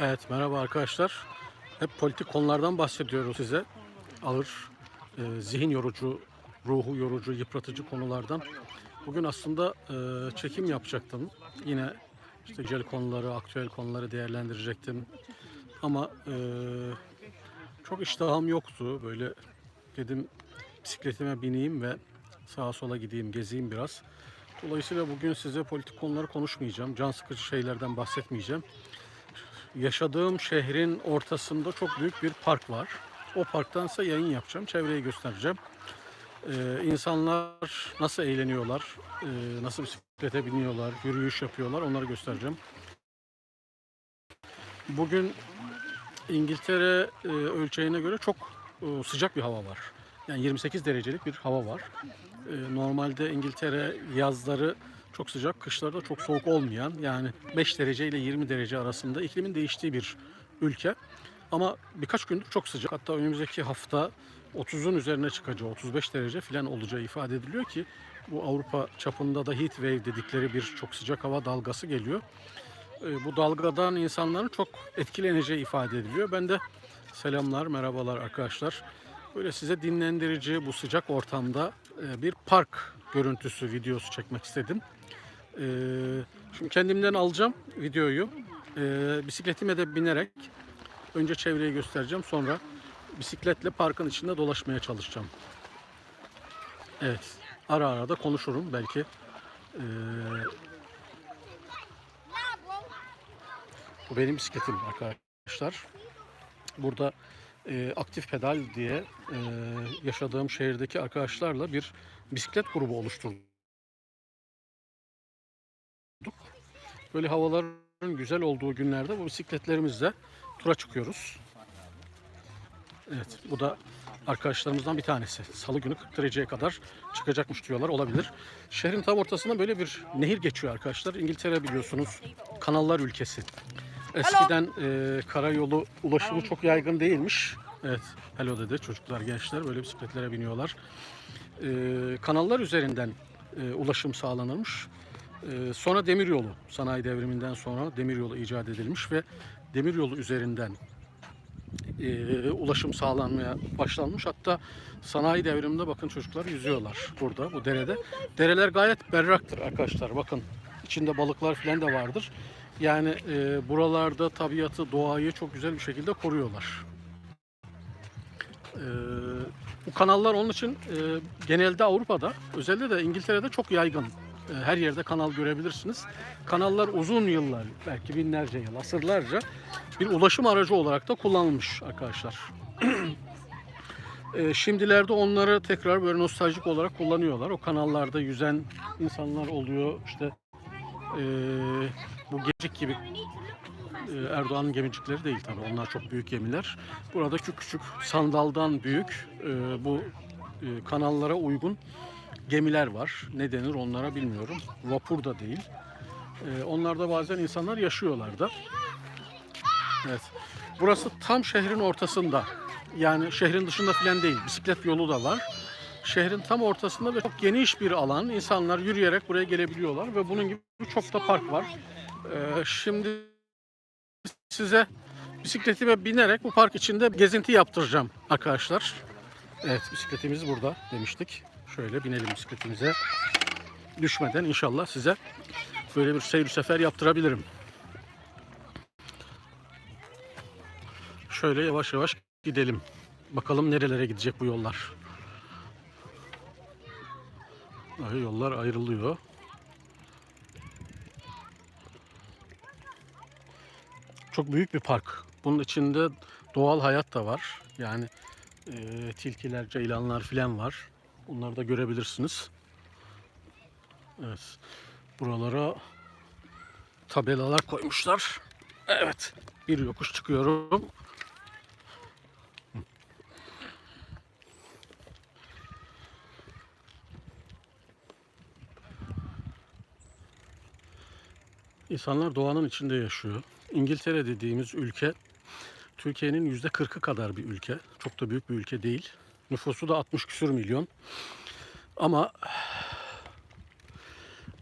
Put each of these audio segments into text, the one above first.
Evet merhaba arkadaşlar. Hep politik konulardan bahsediyoruz size. Ağır, e, zihin yorucu, ruhu yorucu, yıpratıcı konulardan. Bugün aslında e, çekim yapacaktım. Yine işte güncel konuları, aktüel konuları değerlendirecektim. Ama e, çok iştahım yoktu. Böyle dedim bisikletime bineyim ve sağa sola gideyim, gezeyim biraz. Dolayısıyla bugün size politik konuları konuşmayacağım. Can sıkıcı şeylerden bahsetmeyeceğim yaşadığım şehrin ortasında çok büyük bir park var. O parktansa yayın yapacağım, çevreyi göstereceğim. Ee, insanlar nasıl eğleniyorlar, e, nasıl bisiklete biniyorlar, yürüyüş yapıyorlar onları göstereceğim. Bugün İngiltere e, ölçeğine göre çok e, sıcak bir hava var. Yani 28 derecelik bir hava var. E, normalde İngiltere yazları çok sıcak, kışlarda çok soğuk olmayan yani 5 derece ile 20 derece arasında iklimin değiştiği bir ülke. Ama birkaç gündür çok sıcak. Hatta önümüzdeki hafta 30'un üzerine çıkacağı, 35 derece falan olacağı ifade ediliyor ki bu Avrupa çapında da heat wave dedikleri bir çok sıcak hava dalgası geliyor. E, Bu dalgadan insanların çok etkileneceği ifade ediliyor. Ben de selamlar, merhabalar arkadaşlar. Böyle size dinlendirici bu sıcak ortamda e, bir park görüntüsü videosu çekmek istedim. Ee, şimdi kendimden alacağım videoyu. Ee, bisikletime de binerek önce çevreyi göstereceğim. Sonra bisikletle parkın içinde dolaşmaya çalışacağım. Evet. Ara ara da konuşurum belki. Bu benim bisikletim arkadaşlar. Burada e, aktif pedal diye e, yaşadığım şehirdeki arkadaşlarla bir bisiklet grubu oluşturduk. Böyle havaların güzel olduğu günlerde bu bisikletlerimizle tura çıkıyoruz. Evet bu da arkadaşlarımızdan bir tanesi. Salı günü 40 dereceye kadar çıkacakmış diyorlar olabilir. Şehrin tam ortasında böyle bir nehir geçiyor arkadaşlar. İngiltere biliyorsunuz kanallar ülkesi. Eskiden e, karayolu ulaşımı çok yaygın değilmiş. Evet, hello dedi çocuklar, gençler böyle bisikletlere biniyorlar. E, kanallar üzerinden e, ulaşım sağlanırmış. E, sonra demiryolu, sanayi devriminden sonra demiryolu icat edilmiş ve demiryolu üzerinden e, ulaşım sağlanmaya başlanmış. Hatta sanayi devriminde bakın çocuklar yüzüyorlar burada bu derede. Dereler gayet berraktır arkadaşlar. Bakın içinde balıklar falan da vardır. Yani e, buralarda tabiatı, doğayı çok güzel bir şekilde koruyorlar. E, bu kanallar onun için e, genelde Avrupa'da, özellikle de İngiltere'de çok yaygın. E, her yerde kanal görebilirsiniz. Kanallar uzun yıllar, belki binlerce yıl, asırlarca bir ulaşım aracı olarak da kullanılmış arkadaşlar. E, şimdilerde onları tekrar böyle nostaljik olarak kullanıyorlar. O kanallarda yüzen insanlar oluyor. İşte e, bu gemicik gibi e, Erdoğan'ın gemicikleri değil tabii. Onlar çok büyük gemiler. Burada küçük küçük sandaldan büyük e, bu e, kanallara uygun gemiler var. Ne denir onlara bilmiyorum. Vapur da değil. E, onlarda bazen insanlar yaşıyorlar da. Evet. Burası tam şehrin ortasında. Yani şehrin dışında filan değil. Bisiklet yolu da var. Şehrin tam ortasında ve çok geniş bir alan. İnsanlar yürüyerek buraya gelebiliyorlar ve bunun gibi çok da park var. Ee, şimdi size bisikletime binerek bu park içinde gezinti yaptıracağım arkadaşlar. Evet bisikletimiz burada demiştik. Şöyle binelim bisikletimize. Düşmeden inşallah size böyle bir seyir sefer yaptırabilirim. Şöyle yavaş yavaş gidelim. Bakalım nerelere gidecek bu yollar. Yollar ayrılıyor. Çok büyük bir park. Bunun içinde doğal hayat da var. Yani e, tilkiler, ceylanlar filan var. Onları da görebilirsiniz. Evet. Buralara tabelalar koymuşlar. Evet. Bir yokuş çıkıyorum. İnsanlar doğanın içinde yaşıyor. İngiltere dediğimiz ülke Türkiye'nin yüzde 40'ı kadar bir ülke. Çok da büyük bir ülke değil. Nüfusu da 60 küsür milyon. Ama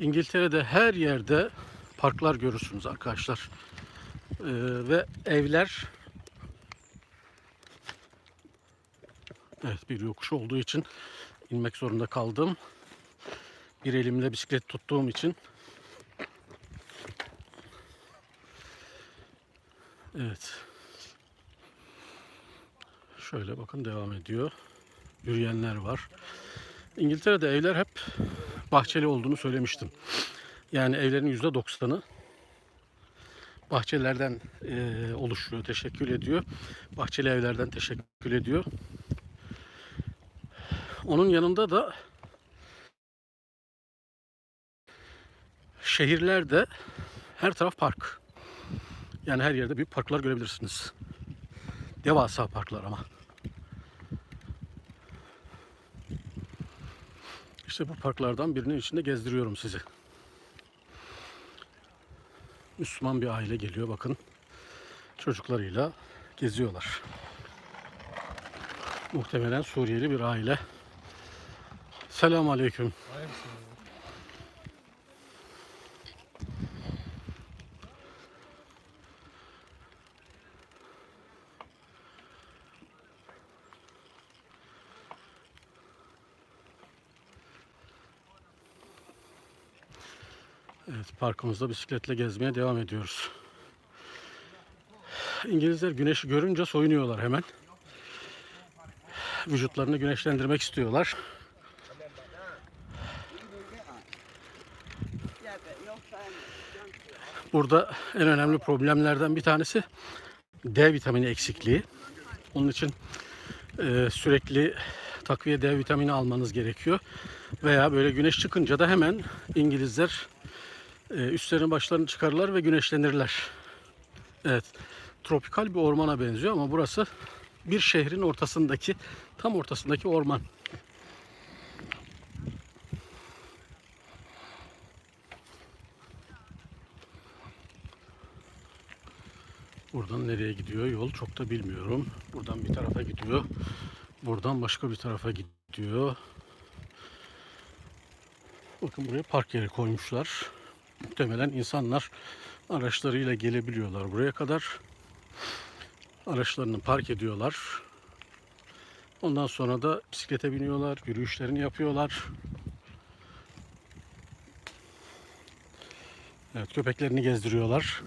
İngiltere'de her yerde parklar görürsünüz arkadaşlar. Ee, ve evler Evet bir yokuş olduğu için inmek zorunda kaldım. Bir elimle bisiklet tuttuğum için. Evet. Şöyle bakın devam ediyor. Yürüyenler var. İngiltere'de evler hep bahçeli olduğunu söylemiştim. Yani evlerin yüzde doksanı bahçelerden eee, oluşuyor, teşekkül ediyor. Bahçeli evlerden teşekkül ediyor. Onun yanında da şehirlerde her taraf park. Yani her yerde büyük parklar görebilirsiniz. Devasa parklar ama. İşte bu parklardan birinin içinde gezdiriyorum sizi. Müslüman bir aile geliyor bakın. Çocuklarıyla geziyorlar. Muhtemelen Suriyeli bir aile. Selamun Aleyküm. Evet, parkımızda bisikletle gezmeye devam ediyoruz. İngilizler güneşi görünce soyunuyorlar hemen. Vücutlarını güneşlendirmek istiyorlar. Burada en önemli problemlerden bir tanesi D vitamini eksikliği. Onun için e, sürekli takviye D vitamini almanız gerekiyor. Veya böyle güneş çıkınca da hemen İngilizler üstlerini başlarını çıkarırlar ve güneşlenirler. Evet. Tropikal bir ormana benziyor ama burası bir şehrin ortasındaki tam ortasındaki orman. Buradan nereye gidiyor yol çok da bilmiyorum. Buradan bir tarafa gidiyor. Buradan başka bir tarafa gidiyor. Bakın buraya park yeri koymuşlar. Muhtemelen insanlar araçlarıyla gelebiliyorlar buraya kadar. Araçlarını park ediyorlar. Ondan sonra da bisiklete biniyorlar, yürüyüşlerini yapıyorlar. Evet, köpeklerini gezdiriyorlar.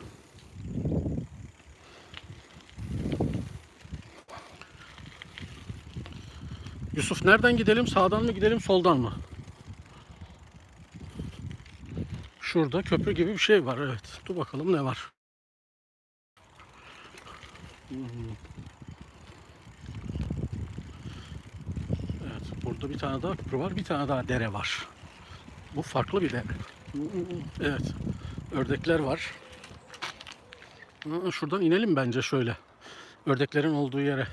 Yusuf nereden gidelim? Sağdan mı gidelim, soldan mı? Şurada köprü gibi bir şey var. Evet. Dur bakalım ne var. Hmm. Evet. Burada bir tane daha köprü var. Bir tane daha dere var. Bu farklı bir dere. Evet. Ördekler var. Şuradan inelim bence şöyle. Ördeklerin olduğu yere.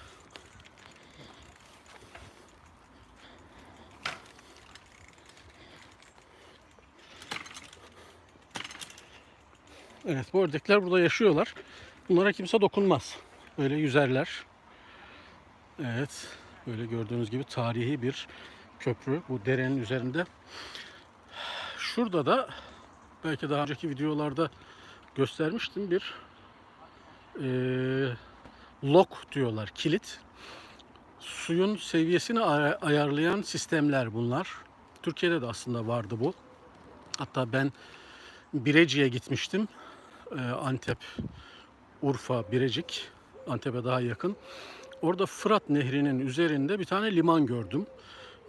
Evet bu ördekler burada yaşıyorlar. Bunlara kimse dokunmaz. Böyle yüzerler. Evet. Böyle gördüğünüz gibi tarihi bir köprü. Bu derenin üzerinde. Şurada da belki daha önceki videolarda göstermiştim bir eee lock diyorlar. Kilit. Suyun seviyesini ay- ayarlayan sistemler bunlar. Türkiye'de de aslında vardı bu. Hatta ben Birecik'e gitmiştim. Ee, Antep, Urfa, Birecik. Antep'e daha yakın. Orada Fırat Nehri'nin üzerinde bir tane liman gördüm.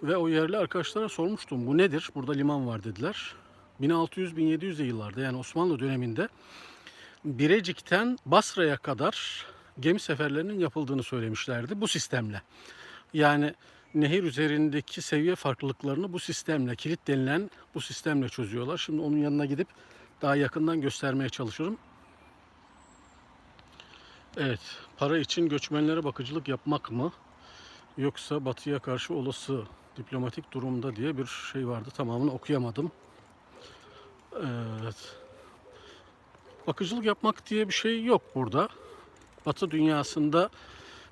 Ve o yerli arkadaşlara sormuştum. Bu nedir? Burada liman var dediler. 1600-1700'lü yıllarda yani Osmanlı döneminde Birecik'ten Basra'ya kadar gemi seferlerinin yapıldığını söylemişlerdi bu sistemle. Yani nehir üzerindeki seviye farklılıklarını bu sistemle, kilit denilen bu sistemle çözüyorlar. Şimdi onun yanına gidip daha yakından göstermeye çalışıyorum. Evet, para için göçmenlere bakıcılık yapmak mı? Yoksa batıya karşı olası diplomatik durumda diye bir şey vardı. Tamamını okuyamadım. Evet. Bakıcılık yapmak diye bir şey yok burada. Batı dünyasında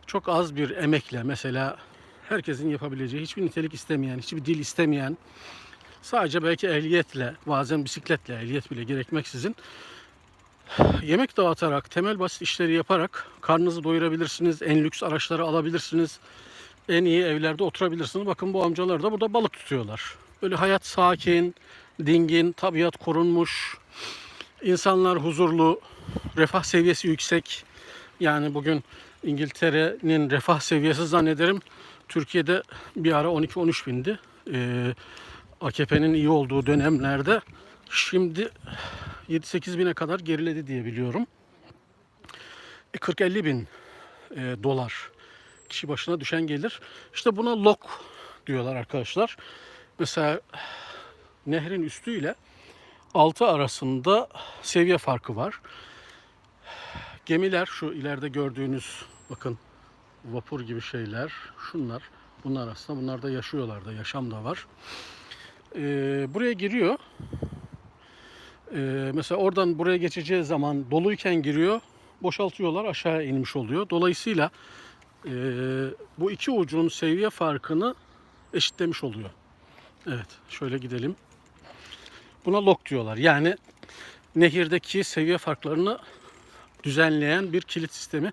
çok az bir emekle mesela herkesin yapabileceği, hiçbir nitelik istemeyen, hiçbir dil istemeyen, sadece belki ehliyetle, bazen bisikletle, ehliyet bile gerekmeksizin Yemek dağıtarak, temel basit işleri yaparak karnınızı doyurabilirsiniz. En lüks araçları alabilirsiniz. En iyi evlerde oturabilirsiniz. Bakın bu amcalar da burada balık tutuyorlar. Böyle hayat sakin, dingin, tabiat korunmuş. insanlar huzurlu, refah seviyesi yüksek. Yani bugün İngiltere'nin refah seviyesi zannederim Türkiye'de bir ara 12-13 bindi. Ee, AKP'nin iyi olduğu dönemlerde şimdi 7-8 bine kadar geriledi diye biliyorum. E, 40-50 bin e, dolar kişi başına düşen gelir. İşte buna lok diyorlar arkadaşlar. Mesela nehrin üstüyle altı arasında seviye farkı var. Gemiler şu ileride gördüğünüz bakın vapur gibi şeyler şunlar bunlar aslında bunlar da yaşıyorlar da yaşam da var. Ee, buraya giriyor. Ee, mesela oradan buraya geçeceği zaman doluyken giriyor boşaltıyorlar aşağıya inmiş oluyor. Dolayısıyla e, bu iki ucun seviye farkını eşitlemiş oluyor. Evet şöyle gidelim. Buna lock diyorlar. Yani nehirdeki seviye farklarını düzenleyen bir kilit sistemi.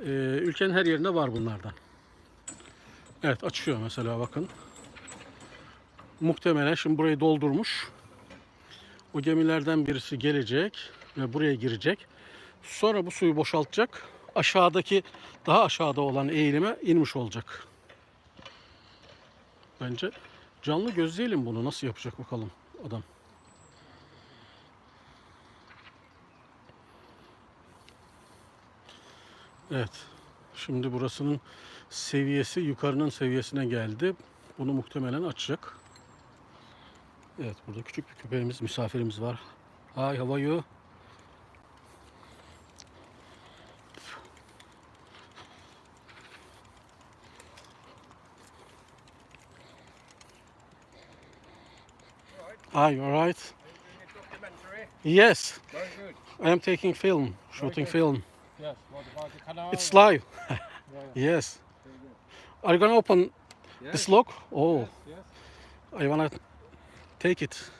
Ee, ülkenin her yerinde var bunlardan. Evet açıyor mesela bakın. Muhtemelen şimdi burayı doldurmuş. O gemilerden birisi gelecek ve buraya girecek. Sonra bu suyu boşaltacak. Aşağıdaki daha aşağıda olan eğilime inmiş olacak. Bence canlı gözleyelim bunu. Nasıl yapacak bakalım adam. Evet. Şimdi burasının seviyesi yukarının seviyesine geldi. Bunu muhtemelen açacak. Evet burada küçük bir köpeğimiz, misafirimiz var. Hi, how are you? Hi, you alright? Yes, Very good. I am taking film, shooting film. Yes. What about the canal? It's live. Yeah, Yes. Very good. Are you gonna open Yes. this lock? Oh, Yes. yes. I wanna take it.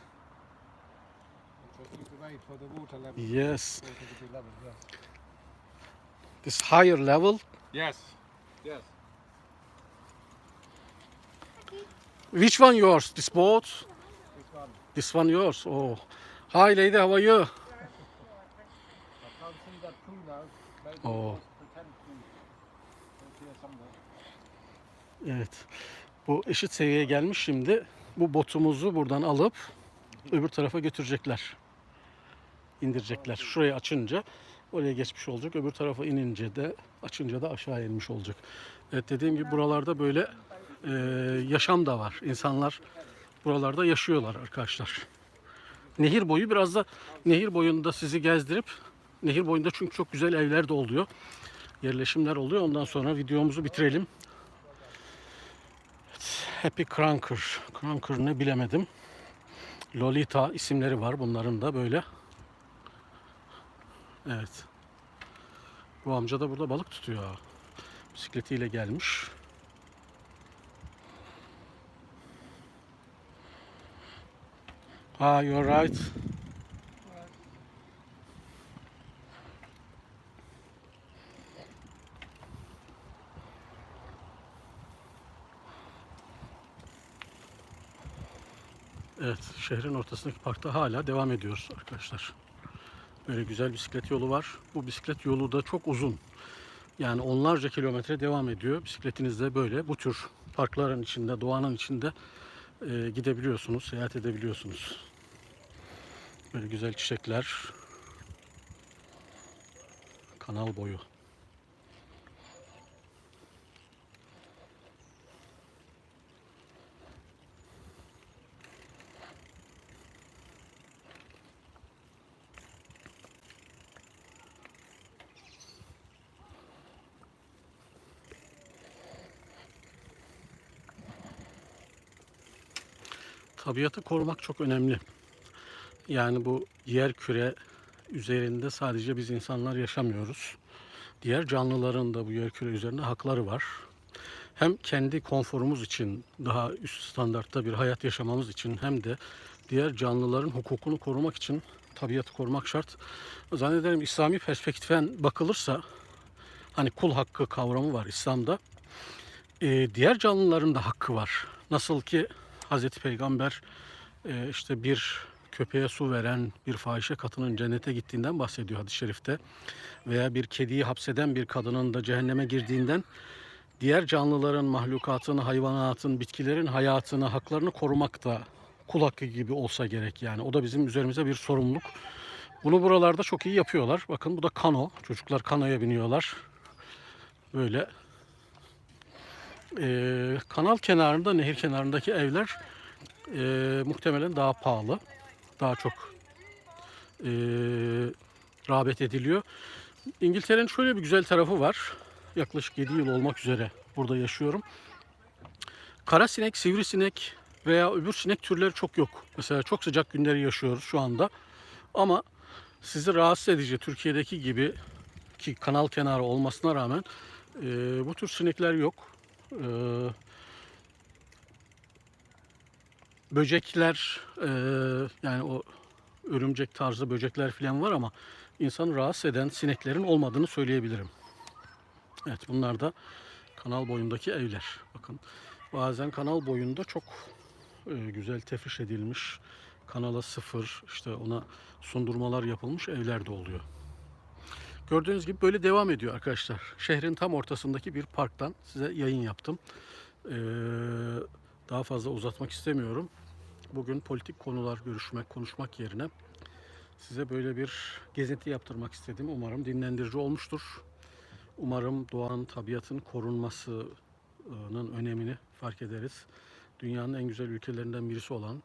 Yes. This higher level. Yes. Yes. Which one yours? This boat? This one. This one yours. Oh. Hi lady, how are you? Oh. Evet. Bu eşit seviyeye gelmiş şimdi. Bu botumuzu buradan alıp öbür tarafa götürecekler. İndirecekler. Şurayı açınca oraya geçmiş olacak. Öbür tarafa inince de açınca da aşağı inmiş olacak. Evet dediğim gibi buralarda böyle e, yaşam da var. İnsanlar buralarda yaşıyorlar arkadaşlar. Nehir boyu biraz da nehir boyunda sizi gezdirip nehir boyunda çünkü çok güzel evler de oluyor. Yerleşimler oluyor. Ondan sonra videomuzu bitirelim. Happy Cranker. Cranker ne bilemedim. Lolita isimleri var bunların da böyle. Evet. Bu amca da burada balık tutuyor. Bisikletiyle gelmiş. Ah, you're right. Evet, şehrin ortasındaki parkta hala devam ediyoruz arkadaşlar. Böyle güzel bisiklet yolu var. Bu bisiklet yolu da çok uzun. Yani onlarca kilometre devam ediyor. Bisikletinizle böyle bu tür parkların içinde, doğanın içinde e, gidebiliyorsunuz, seyahat edebiliyorsunuz. Böyle güzel çiçekler. Kanal boyu. Tabiatı korumak çok önemli. Yani bu yer küre üzerinde sadece biz insanlar yaşamıyoruz. Diğer canlıların da bu yer küre üzerinde hakları var. Hem kendi konforumuz için daha üst standartta bir hayat yaşamamız için hem de diğer canlıların hukukunu korumak için tabiatı korumak şart. Zannederim İslami perspektiften bakılırsa hani kul hakkı kavramı var İslam'da. Ee, diğer canlıların da hakkı var. Nasıl ki Hazreti Peygamber e, işte bir köpeğe su veren bir fahişe kadının cennete gittiğinden bahsediyor hadis-i şerifte. Veya bir kediyi hapseden bir kadının da cehenneme girdiğinden diğer canlıların, mahlukatın, hayvanatın, bitkilerin hayatını, haklarını korumak da kul hakkı gibi olsa gerek yani. O da bizim üzerimize bir sorumluluk. Bunu buralarda çok iyi yapıyorlar. Bakın bu da kano. Çocuklar kanoya biniyorlar. Böyle Ee, kanal kenarında, nehir kenarındaki evler e, muhtemelen daha pahalı. Daha çok e, rağbet ediliyor. İngiltere'nin şöyle bir güzel tarafı var. Yaklaşık 7 yıl olmak üzere burada yaşıyorum. Kara sinek, sivrisinek veya öbür sinek türleri çok yok. Mesela çok sıcak günleri yaşıyoruz şu anda. Ama sizi rahatsız edici Türkiye'deki gibi ki kanal kenarı olmasına rağmen e, bu tür sinekler yok. E, böcekler e, yani o örümcek tarzı böcekler falan var ama insanı rahatsız eden sineklerin olmadığını söyleyebilirim. Evet bunlar da kanal boyundaki evler. Bakın bazen kanal boyunda çok e, güzel tefriş edilmiş kanala sıfır işte ona sundurmalar yapılmış evler de oluyor. Gördüğünüz gibi böyle devam ediyor arkadaşlar. Şehrin tam ortasındaki bir parktan size yayın yaptım. Ee, daha fazla uzatmak istemiyorum. Bugün politik konular görüşmek, konuşmak yerine size böyle bir gezinti yaptırmak istedim. Umarım dinlendirici olmuştur. Umarım doğanın, tabiatın korunmasının önemini fark ederiz. Dünyanın en güzel ülkelerinden birisi olan,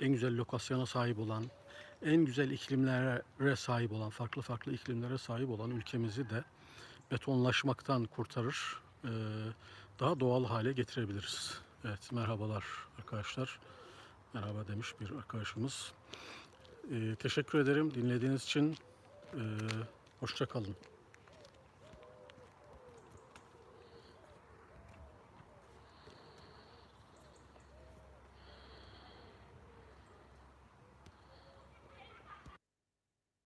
en güzel lokasyona sahip olan, en güzel iklimlere sahip olan, farklı farklı iklimlere sahip olan ülkemizi de betonlaşmaktan kurtarır, eee, daha doğal hale getirebiliriz. Evet, merhabalar arkadaşlar. Merhaba demiş bir arkadaşımız. Eee, teşekkür ederim dinlediğiniz için. Eee hoşça kalın.